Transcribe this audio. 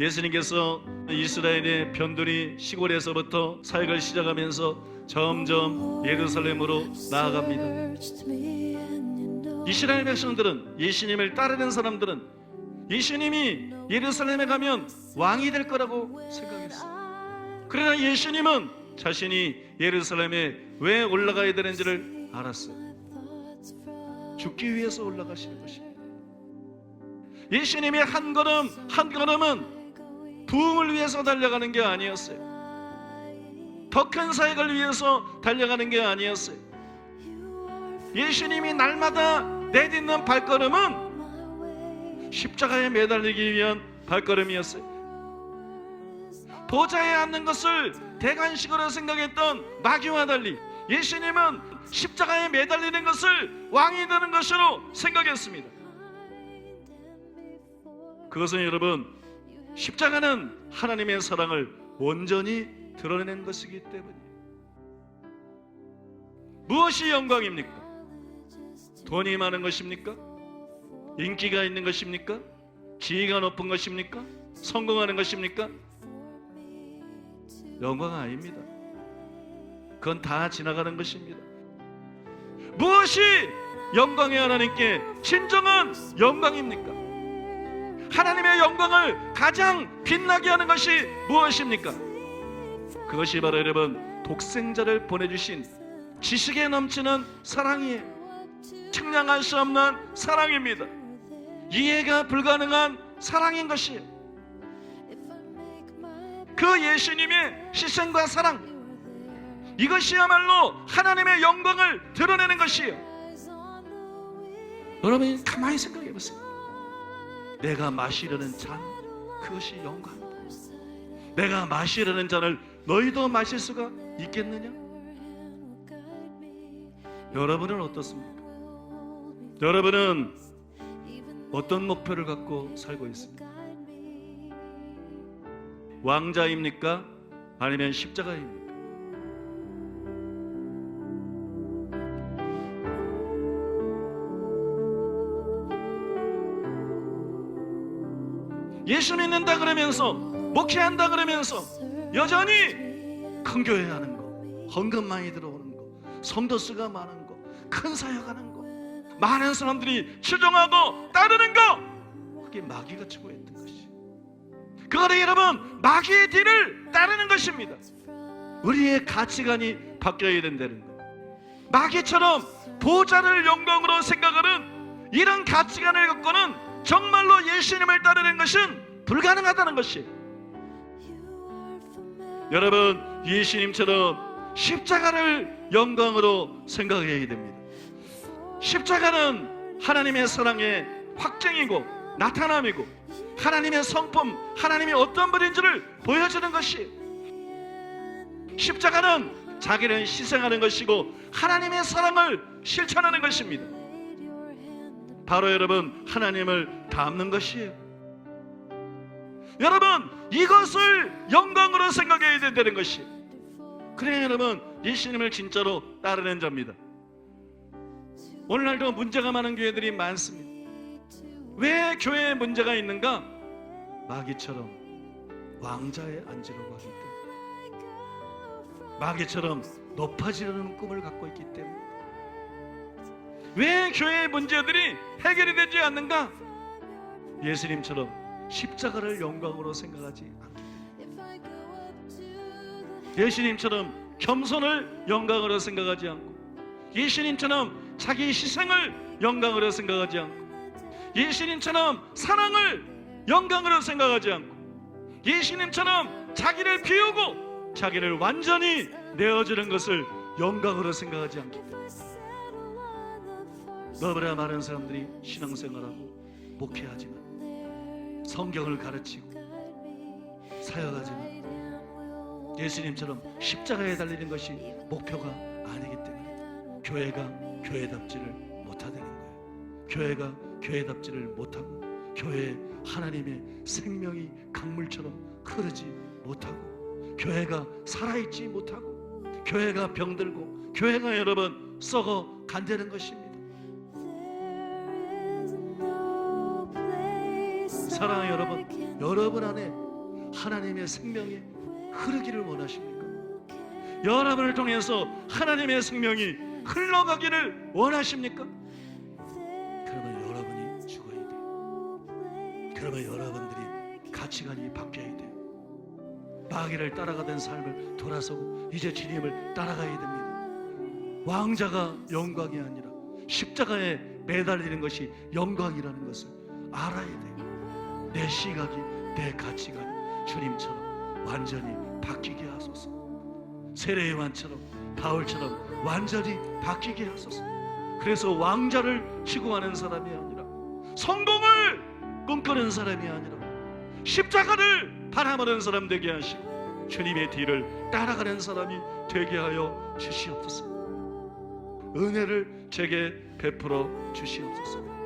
예수님께서 이스라엘의 변두리 시골에서부터 사역을 시작하면서 점점 예루살렘으로 나아갑니다. 이스라엘 백성들은 예수님을 따르는 사람들은 예수님이 예루살렘에 가면 왕이 될 거라고 생각했어요. 그러나 예수님은 자신이 예루살렘에 왜 올라가야 되는지를 알았어요. 죽기 위해서 올라가시는 것입니다. 예수님의 한 걸음 한 걸음은 부흥을 위해서 달려가는 게 아니었어요. 더 큰 사역을 위해서 달려가는 게 아니었어요. 예수님이 날마다 내딛는 발걸음은 십자가에 매달리기 위한 발걸음이었어요. 보좌에 앉는 것을 대관식으로 생각했던 마귀와 달리 예수님은 십자가에 매달리는 것을 왕이 되는 것으로 생각했습니다. 그것은 여러분 십자가는 하나님의 사랑을 온전히 드러내는 것이기 때문이에요. 무엇이 영광입니까? 돈이 많은 것입니까? 인기가 있는 것입니까? 지위가 높은 것입니까? 성공하는 것입니까? 영광 아닙니다. 그건 다 지나가는 것입니다. 무엇이 영광의 하나님께 진정한 영광입니까? 영광을 가장 빛나게 하는 것이 무엇입니까? 그것이 바로 여러분 독생자를 보내주신 지식에 넘치는 사랑이에요. 측량할 수 없는 사랑입니다. 이해가 불가능한 사랑인 것이에요. 그 예수님의 희생과 사랑 이것이야말로 하나님의 영광을 드러내는 것이에요. 여러분이 가만히 생각해 보세요. 내가 마시려는 잔 그것이 영광. 내가 마시려는 잔을 너희도 마실 수가 있겠느냐? 여러분은 어떻습니까? 여러분은 어떤 목표를 갖고 살고 있습니까? 왕자입니까? 아니면 십자가입니까? 예수 믿는다 그러면서 목회한다 그러면서 여전히 큰 교회 하는 거, 헌금 많이 들어오는 거, 성도 수가 많은 거, 큰 사역 하는 거, 많은 사람들이 추종하고 따르는 거, 그게 마귀가 추구했던 것이. 그거는 여러분 마귀의 뒤를 따르는 것입니다. 우리의 가치관이 바뀌어야 된다는 거. 마귀처럼 보좌를 영광으로 생각하는 이런 가치관을 갖고는 정말로 예수님을 따르는 것은 불가능하다는 것이. 여러분 예수님처럼 십자가를 영광으로 생각해야 됩니다. 십자가는 하나님의 사랑의 확증이고 나타남이고 하나님의 성품, 하나님이 어떤 분인지를 보여주는 것이 십자가는 자기를 희생하는 것이고 하나님의 사랑을 실천하는 것입니다. 바로 여러분 하나님을 닮는 것이에요. 여러분 이것을 영광으로 생각해야 된다는 것이. 그래 여러분 예수님을 진짜로 따르는 자입니다. 오늘날도 문제가 많은 교회들이 많습니다. 왜 교회에 문제가 있는가? 마귀처럼 왕자에 앉으려고 하기 때문에 마귀처럼 높아지려는 꿈을 갖고 있기 때문에 왜 교회의 문제들이 해결이 되지 않는가? 예수님처럼 십자가를 영광으로 생각하지 않기 예수님처럼 겸손을 영광으로 생각하지 않고 예수님처럼 자기 희생을 영광으로 생각하지 않고 예수님처럼 사랑을 영광으로 생각하지 않고 예수님처럼 자기를 비우고 자기를 완전히 내어주는 것을 영광으로 생각하지 않기 때문에 너무나 많은 사람들이 신앙생활하고 목회하지만 성경을 가르치고 사역하지만 예수님처럼 십자가에 달리는 것이 목표가 아니기 때문에 교회가 교회답지를 못하다는 거예요. 교회가 교회답지를 못하고 교회 하나님의 생명이 강물처럼 흐르지 못하고 교회가 살아있지 못하고 교회가 병들고 교회가 여러분 썩어 간다는 것입니다. 사랑하는 여러분, 여러분 안에 하나님의 생명이 흐르기를 원하십니까? 여러분을 통해서 하나님의 생명이 흘러가기를 원하십니까? 그러면 여러분이 죽어야 돼요. 그러면 여러분들이 가치관이 바뀌어야 돼요. 마귀를 따라가던 삶을 돌아서고 이제 주님을 따라가야 됩니다. 왕자가 영광이 아니라 십자가에 매달리는 것이 영광이라는 것을 알아야 돼요. 내 시각이 내 가치관이 주님처럼 완전히 바뀌게 하소서. 세례 요한처럼 바울처럼 완전히 바뀌게 하소서. 그래서 왕자를 추구하는 사람이 아니라 성공을 꿈꾸는 사람이 아니라 십자가를 바라보는 사람 되게 하시고 주님의 뒤를 따라가는 사람이 되게 하여 주시옵소서. 은혜를 제게 베풀어 주시옵소서.